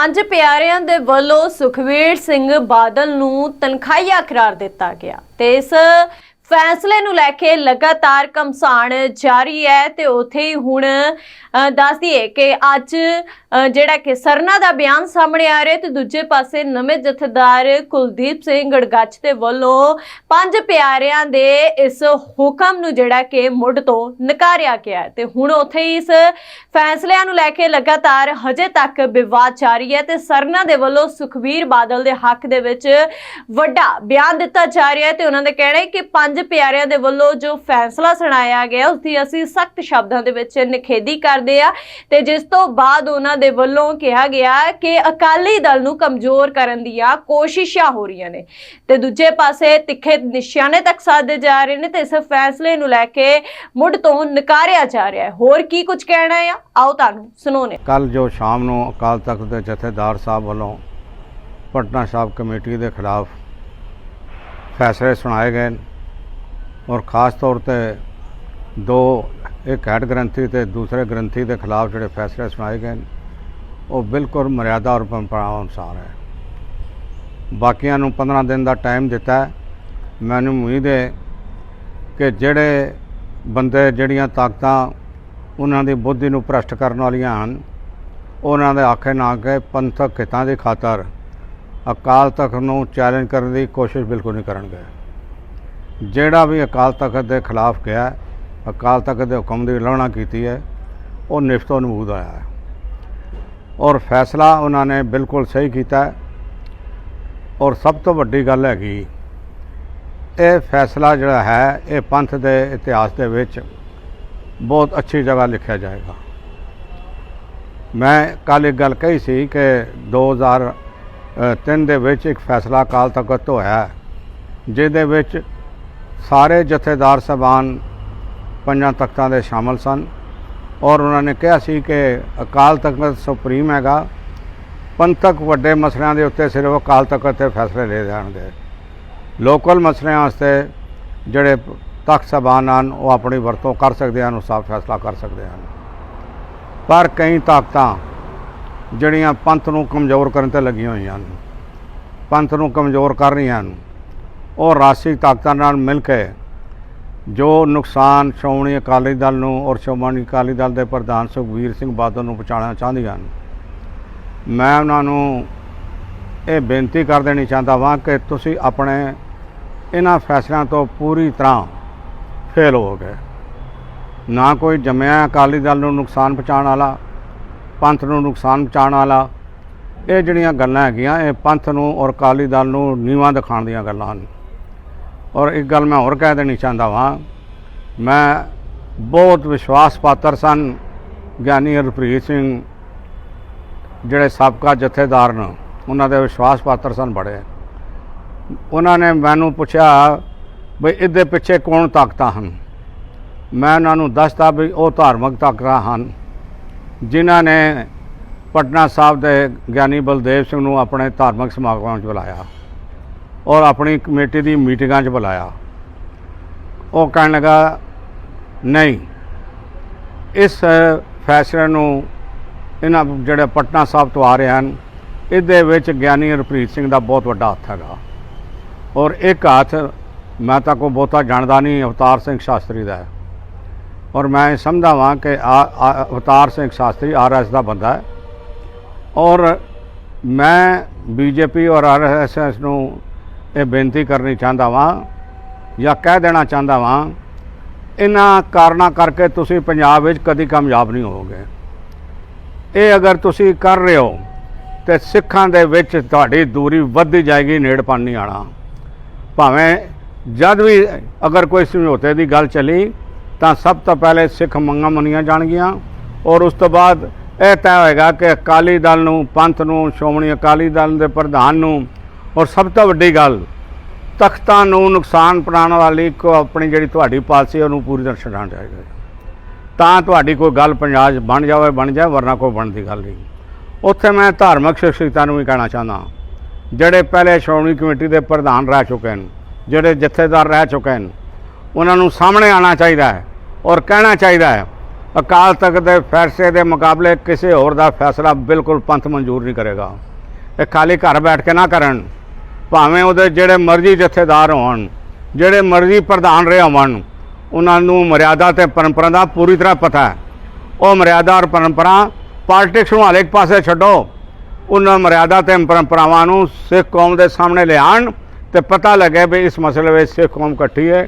ਪੰਜ ਪਿਆਰਿਆਂ ਦੇ ਵੱਲੋਂ ਸੁਖਵੀਰ ਸਿੰਘ ਬਾਦਲ ਨੂੰ ਤਨਖਾਹੀਆ ਕਰਾਰ ਦਿੱਤਾ ਗਿਆ ਤੇ ਇਸ ਫੈਸਲੇ ਨੂੰ ਲੈ ਕੇ ਲਗਾਤਾਰ ਕਮਸਾਨ ਜਾਰੀ ਹੈ ਤੇ ਉਥੇ ਹੀ ਹੁਣ ਅ, ਦੱਸ ਦਈਏ ਕਿ ਅੱਜ ਜਿਹੜਾ ਕਿ ਸਰਨਾ ਦਾ ਬਿਆਨ ਸਾਹਮਣੇ ਆ ਰਿਹਾ ਤੇ ਦੂਜੇ ਪਾਸੇ ਨਵੇਂ ਜਥੇਦਾਰ ਕੁਲਦੀਪ ਸਿੰਘ ਗੜਗੱਚ ਦੇ ਵੱਲੋਂ ਪੰਜ ਪਿਆਰਿਆਂ ਦੇ ਇਸ ਹੁਕਮ ਨੂੰ ਜਿਹੜਾ ਕਿ ਮੁੱਢ ਤੋਂ ਨਕਾਰਿਆ ਗਿਆ ਹੈ। ਤੇ ਹੁਣ ਉਥੇ ਹੀ ਇਸ ਫੈਸਲਿਆਂ ਨੂੰ ਲੈ ਕੇ ਲਗਾਤਾਰ ਹਜੇ ਤੱਕ ਵਿਵਾਦ ਜਾਰੀ ਹੈ ਤੇ ਸਰਨਾ ਦੇ ਵੱਲੋਂ ਸੁਖਵੀਰ ਬਾਦਲ ਦੇ ਹੱਕ ਦੇ ਵਿੱਚ ਵੱਡਾ ਬਿਆਨ ਦਿੱਤਾ ਜਾ ਰਿਹਾ ਤੇ ਉਹਨਾਂ ਦਾ ਕਹਿਣਾ ਹੈ ਕਿ ਪੰਜ ਪਿਆਰਿਆਂ ਦੇ ਵੱਲੋਂ ਜੋ ਫੈਸਲਾ ਸੁਣਾਇਆ ਗਿਆ, ਉਸ ਦੀ ਅਸੀਂ ਸਖਤ ਸ਼ਬਦਾਂ ਦੇ ਵਿੱਚ ਨਿਖੇਧੀ ਕਰਦੇ ਆ ਤੇ ਜਿਸ ਤੋਂ ਬਾਅਦ ਉਹਨਾਂ ਦੇ ਵੱਲੋਂ ਕਿਹਾ ਗਿਆ ਕਿ ਅਕਾਲੀ ਦਲ ਨੂੰ ਕਮਜ਼ੋਰ ਕਰਨ ਦੀਆਂ ਕੋਸ਼ਿਸ਼ਾਂ ਹੋ ਰਹੀਆਂ ਨੇ। ਤੇ ਦੂਜੇ ਪਾਸੇ ਤਿੱਖੇ ਨਿਸ਼ਾਨੇ ਤੱਕ ਸਾਧੇ ਜਾ ਰਹੇ ਨੇ ਤੇ ਇਸ ਫੈਸਲੇ ਨੂੰ ਲੈ ਕੇ ਮੁੱਢ ਤੋਂ ਨਕਾਰਿਆ ਜਾ ਰਿਹਾ ਹੈ। ਹੋਰ ਕੀ ਕੁਝ ਕਹਿਣਾ ਹੈ ਆਓ ਤੁਹਾਨੂੰ ਸੁਣਾਉਂਦੇ ਕੱਲ ਜੋ ਸ਼ਾਮ ਨੂੰ ਅਕਾਲ ਤਖਤ ਦੇ ਜਥੇਦਾਰ ਸਾਹਿਬ ਵੱਲੋਂ ਪਟਨਾ ਸਾਹਿਬ ਕਮੇਟੀ ਦੇ ਖਿਲਾਫ ਫੈਸਲੇ ਸੁਣਾਏ ਗਏ ਨੇ। ਔਰ ਖਾਸ ਤੌਰ ਤੇ ਦੋ, ਇੱਕ ਹੈਡ ਗ੍ਰੰਥੀ ਤੇ ਦੂਸਰੇ ਗ੍ਰੰਥੀ ਦੇ ਖਿਲਾਫ ਜਿਹੜੇ ਫੈਸਲੇ ਸੁਣਾਏ ਗਏ ਉਹ ਬਿਲਕੁਲ ਮਰਿਆਦਾ ਔਰ ਪਰੰਪਰਾ ਅਨੁਸਾਰ ਹੈ। ਬਾਕੀਆਂ ਨੂੰ 15 ਦਿਨ ਦਾ ਟਾਈਮ ਦਿੱਤਾ ਮੈਨੂੰ ਉਮੀਦ ਹੈ ਕਿ ਜਿਹੜੇ ਬੰਦੇ, ਜਿਹੜੀਆਂ ਤਾਕਤਾਂ ਉਹਨਾਂ ਦੀ ਬੁੱਧੀ ਨੂੰ ਭ੍ਰਸ਼ਟ ਕਰਨ ਵਾਲੀਆਂ ਹਨ, ਉਹਨਾਂ ਦੇ ਆਖੇ ਨਾ ਕੇ ਪੰਥਕ ਹਿੱਤਾਂ ਦੀ ਖਾਤਰ ਅਕਾਲ ਤਖਤ ਨੂੰ ਚੈਲੰਜ ਕਰਨ ਦੀ ਕੋਸ਼ਿਸ਼ ਬਿਲਕੁਲ ਨਹੀਂ ਕਰਨਗੇ। ਜਿਹੜਾ ਵੀ ਅਕਾਲ ਤਖਤ ਦੇ ਖਿਲਾਫ ਗਿਆ ਅਕਾਲ ਤਖਤ ਦੇ ਹੁਕਮ ਦੀ ਉਲੰਘਣਾ ਕੀਤੀ ਹੈ, ਉਹ ਨਿਫਤੋਂ ਨਮੂਦ ਆਇਆ ਹੈ। ਔਰ ਫੈਸਲਾ ਉਹਨਾਂ ਨੇ ਬਿਲਕੁਲ ਸਹੀ ਕੀਤਾ ਔਰ ਸਭ ਤੋਂ ਵੱਡੀ ਗੱਲ ਹੈਗੀ ਇਹ ਫੈਸਲਾ ਜਿਹੜਾ ਹੈ, ਇਹ ਪੰਥ ਦੇ ਇਤਿਹਾਸ ਦੇ ਵਿੱਚ ਬਹੁਤ ਅੱਛੀ ਜਗ੍ਹਾ ਲਿਖਿਆ ਜਾਏਗਾ। ਮੈਂ ਕੱਲ ਇੱਕ ਗੱਲ ਕਹੀ ਸੀ ਕਿ 2003 ਦੇ ਵਿੱਚ ਇੱਕ ਫੈਸਲਾ ਅਕਾਲ ਤਖਤ ਤੋਂ ਹੋਇਆ ਜਿਹਦੇ ਵਿੱਚ ਸਾਰੇ ਜਥੇਦਾਰ ਸਭਾਨ ਪੰਜਾਂ ਤਖਤਾਂ ਦੇ ਸ਼ਾਮਲ ਸਨ ਔਰ ਉਹਨਾਂ ਨੇ ਕਿਹਾ ਸੀ ਕਿ ਅਕਾਲ ਤਖਤ ਸੁਪਰੀਮ ਹੈਗਾ, ਪੰਥਕ ਵੱਡੇ ਮਸਲਿਆਂ ਦੇ ਉੱਤੇ ਸਿਰਫ ਅਕਾਲ ਤਖਤ ਤੇ ਫੈਸਲੇ ਲੈ ਜਾਣਗੇ ਲੋਕਲ ਮਸਲਿਆਂ ਵਾਸਤੇ ਜਿਹੜੇ ਤਖਤ ਸਭਾਨ ਹਨ, ਉਹ ਆਪਣੀ ਵਰਤੋਂ ਕਰ ਸਕਦੇ ਹਨ, ਉਹ ਸਾਫ਼ ਫੈਸਲਾ ਕਰ ਸਕਦੇ ਹਨ। ਪਰ ਕਈ ਤਾਕਤਾਂ ਜਿਹੜੀਆਂ ਪੰਥ ਨੂੰ ਕਮਜ਼ੋਰ ਕਰਨ ਤੇ ਲੱਗੀਆਂ ਹੋਈਆਂ ਹਨ, ਪੰਥ ਨੂੰ ਕਮਜ਼ੋਰ ਕਰ ਰਹੀਆਂ ਹਨ ਉਹ ਰਾਸ਼ਟਰੀ ਤਾਕਤਾਂ ਨਾਲ ਮਿਲ ਕੇ ਜੋ ਨੁਕਸਾਨ ਸ਼੍ਰੋਮਣੀ ਅਕਾਲੀ ਦਲ ਨੂੰ ਔਰ ਸ਼੍ਰੋਮਣੀ ਅਕਾਲੀ ਦਲ ਦੇ ਪ੍ਰਧਾਨ ਸੁਖਬੀਰ ਸਿੰਘ ਬਾਦਲ ਨੂੰ ਪਹੁੰਚਾਉਣਾ ਚਾਹੁੰਦੀਆਂ ਹਨ। ਮੈਂ ਉਹਨਾਂ ਨੂੰ ਇਹ ਬੇਨਤੀ ਕਰ ਦੇਣੀ ਚਾਹੁੰਦਾ ਵਾਂ ਕਿ ਤੁਸੀਂ ਆਪਣੇ ਇਹਨਾਂ ਫੈਸਲਿਆਂ ਤੋਂ ਪੂਰੀ ਤਰ੍ਹਾਂ ਫੇਲ ਹੋ ਗਏ। ਨਾ ਕੋਈ ਜੰਮਿਆ ਅਕਾਲੀ ਦਲ ਨੂੰ ਨੁਕਸਾਨ ਪਹੁੰਚਾਉਣ ਵਾਲਾ, ਪੰਥ ਨੂੰ ਨੁਕਸਾਨ ਪਹੁੰਚਾਉਣ ਵਾਲਾ, ਇਹ ਜਿਹੜੀਆਂ ਗੱਲਾਂ ਹੈਗੀਆਂ, ਇਹ ਪੰਥ ਨੂੰ ਔਰ ਅਕਾਲੀ ਦਲ ਨੂੰ ਨੀਵਾਂ ਦਿਖਾਉਣ ਦੀਆਂ ਗੱਲਾਂ ਹਨ। ਔਰ ਇੱਕ ਗੱਲ ਮੈਂ ਹੋਰ ਕਹਿ ਦੇਣੀ ਚਾਹੁੰਦਾ ਵਾਂ। ਮੈਂ ਬਹੁਤ ਵਿਸ਼ਵਾਸ ਪਾਤਰ ਸਨ, ਗਿਆਨੀ ਹਰਪ੍ਰੀਤ ਸਿੰਘ, ਜਿਹੜੇ ਸਾਬਕਾ ਜਥੇਦਾਰ ਨੇ। ਉਹਨਾਂ ਦੇ ਵਿਸ਼ਵਾਸ ਪਾਤਰ ਸਨ ਬੜੇ। ਉਹਨਾਂ ਨੇ ਮੈਨੂੰ ਪੁੱਛਿਆ ਵੀ ਇਹਦੇ ਪਿੱਛੇ ਕੌਣ ਤਾਕਤਾਂ ਹਨ? ਮੈਂ ਉਹਨਾਂ ਨੂੰ ਦੱਸਤਾ ਵੀ ਉਹ ਧਾਰਮਿਕ ਤਾਕਤਾਂ ਹਨ, ਜਿਨ੍ਹਾਂ ਨੇ ਪਟਨਾ ਸਾਹਿਬ ਦੇ ਗਿਆਨੀ ਬਲਦੇਵ ਸਿੰਘ ਨੂੰ ਆਪਣੇ ਧਾਰਮਿਕ ਸਮਾਗਮਾਂ 'ਚ ਬੁਲਾਇਆ। ਔਰ ਆਪਣੀ ਕਮੇਟੀ ਦੀ ਮੀਟਿੰਗਾਂ 'ਚ ਬੁਲਾਇਆ। ਉਹ ਕਹਿਣ ਲੱਗਾ, ਨਹੀਂ, ਇਸ ਫੈਸਲੇ ਨੂੰ ਇਹਨਾਂ ਜਿਹੜੇ ਪਟਨਾ ਸਾਹਿਬ ਤੋਂ ਆ ਰਹੇ ਹਨ, ਇਹਦੇ ਵਿੱਚ ਗਿਆਨੀ ਹਰਪ੍ਰੀਤ ਸਿੰਘ ਦਾ ਬਹੁਤ ਵੱਡਾ ਹੱਥ ਹੈਗਾ। ਔਰ ਇੱਕ ਹੱਥ ਮੈਂ ਤਾਂ ਕੋਈ ਬਹੁਤਾ ਜਾਣਦਾ ਨਹੀਂ, ਅਵਤਾਰ ਸਿੰਘ ਸ਼ਾਸਤਰੀ ਦਾ ਔਰ ਮੈਂ ਇਹ ਸਮਝਦਾ ਵਾਂ ਕਿ ਆ- ਅਵਤਾਰ ਸਿੰਘ ਸ਼ਾਸਤਰੀ ਆਰਐਸ ਦਾ ਬੰਦਾ ਹੈ। ਔਰ ਮੈਂ ਬੀਜੇਪੀ ਔਰ ਆਰਐਸਐਸ ਨੂੰ ਇਹ ਬੇਨਤੀ ਕਰਨੀ ਚਾਹੁੰਦਾ ਵਾਂ ਜਾਂ ਕਹਿ ਦੇਣਾ ਚਾਹੁੰਦਾ ਵਾਂ, ਇਹਨਾਂ ਕਾਰਨਾਂ ਕਰਕੇ ਤੁਸੀਂ ਪੰਜਾਬ ਵਿੱਚ ਕਦੀ ਕਾਮਯਾਬ ਨਹੀਂ ਹੋਵੋਗੇ। ਇਹ ਅਗਰ ਤੁਸੀਂ ਕਰ ਰਹੇ ਹੋ, ਤੇ ਸਿੱਖਾਂ ਦੇ ਵਿੱਚ ਤੁਹਾਡੀ ਦੂਰੀ ਵੱਧਦੀ ਜਾਏਗੀ ਨੇੜਪਣ ਨਹੀਂ ਆਣਾ। ਭਾਵੇਂ ਜਦ ਵੀ ਅਗਰ ਕੋਈ ਸਮਝੌਤੇ ਦੀ ਗੱਲ ਚੱਲੀ, ਤਾਂ ਸਭ ਤੋਂ ਪਹਿਲੇ ਸਿੱਖ ਮੰਗਾਂ ਮੰਨੀਆਂ ਜਾਣਗੀਆਂ, ਔਰ ਉਸ ਤੋਂ ਬਾਅਦ ਇਹ ਤੈਅ ਹੋਏਗਾ ਕਿ ਅਕਾਲੀ ਦਲ ਨੂੰ, ਪੰਥ ਨੂੰ, ਸ਼੍ਰੋਮਣੀ ਅਕਾਲੀ ਦਲ ਦੇ ਪ੍ਰਧਾਨ ਨੂੰ ਔਰ ਸਭ ਤੋਂ ਵੱਡੀ ਗੱਲ, ਤਖਤਾਂ ਨੂੰ ਨੁਕਸਾਨ ਪਹੁੰਚਾਉਣ ਵਾਲੀ ਕੋ ਆਪਣੀ ਜਿਹੜੀ ਤੁਹਾਡੀ ਪਾਲਿਸੀ ਉਹਨੂੰ ਪੂਰੀ ਤਰ੍ਹਾਂ ਛਡਾਉਣਾ ਚਾਹੀਦਾ ਤਾਂ ਤੁਹਾਡੀ ਕੋਈ ਗੱਲ ਪੰਜਾਬ 'ਚ ਬਣ ਜਾਵੇ, ਬਣ ਜਾਏ, ਵਰਨਾ ਕੋਈ ਬਣਦੀ ਗੱਲ ਨਹੀਂ। ਉੱਥੇ ਮੈਂ ਧਾਰਮਿਕ ਸ਼ਖਸੀਅਤਾਂ ਨੂੰ ਵੀ ਕਹਿਣਾ ਚਾਹੁੰਦਾ ਜਿਹੜੇ ਪਹਿਲੇ ਸ਼੍ਰੋਮਣੀ ਕਮੇਟੀ ਦੇ ਪ੍ਰਧਾਨ ਰਹਿ ਚੁੱਕੇ ਨੇ ਜਿਹੜੇ ਜਥੇਦਾਰ ਰਹਿ ਚੁੱਕੇ ਨੇ ਉਹਨਾਂ ਨੂੰ ਸਾਹਮਣੇ ਆਉਣਾ ਚਾਹੀਦਾ ਹੈ ਔਰ ਕਹਿਣਾ ਚਾਹੀਦਾ ਹੈ, ਅਕਾਲ ਤਖਤ ਦੇ ਫੈਸਲੇ ਦੇ ਮੁਕਾਬਲੇ ਕਿਸੇ ਹੋਰ ਦਾ ਫੈਸਲਾ ਬਿਲਕੁਲ ਪੰਥ ਮਨਜ਼ੂਰ ਨਹੀਂ ਕਰੇਗਾ। ਇਹ ਖਾਲੀ ਘਰ ਬੈਠ ਕੇ ਨਾ ਕਰਨ ਭਾਵੇਂ ਉਹਦੇ ਜਿਹੜੇ ਮਰਜ਼ੀ ਜਥੇਦਾਰ ਹੋਣ, ਜਿਹੜੇ ਮਰਜ਼ੀ ਪ੍ਰਧਾਨ ਰਹੇ ਹੋਣ, ਉਹਨਾਂ ਨੂੰ ਮਰਿਆਦਾ ਤੇ ਪਰੰਪਰਾ ਦਾ ਪੂਰੀ ਤਰ੍ਹਾਂ ਪਤਾ ਹੈ। ਉਹ ਮਰਿਆਦਾ ਔਰ ਪਰੰਪਰਾ ਪਾਲਿਟਿਕਸ ਨੂੰ ਹਾਲੇ ਇੱਕ ਪਾਸੇ ਛੱਡੋ, ਉਹਨਾਂ ਮਰਿਆਦਾ ਤੇ ਪਰੰਪਰਾਵਾਂ ਨੂੰ ਸਿੱਖ ਕੌਮ ਦੇ ਸਾਹਮਣੇ ਲਿਆਉਣ ਤੇ ਪਤਾ ਲੱਗੇ ਵੀ ਇਸ ਮਸਲੇ ਵਿੱਚ ਸਿੱਖ ਕੌਮ ਇਕੱਠੀ ਹੈ।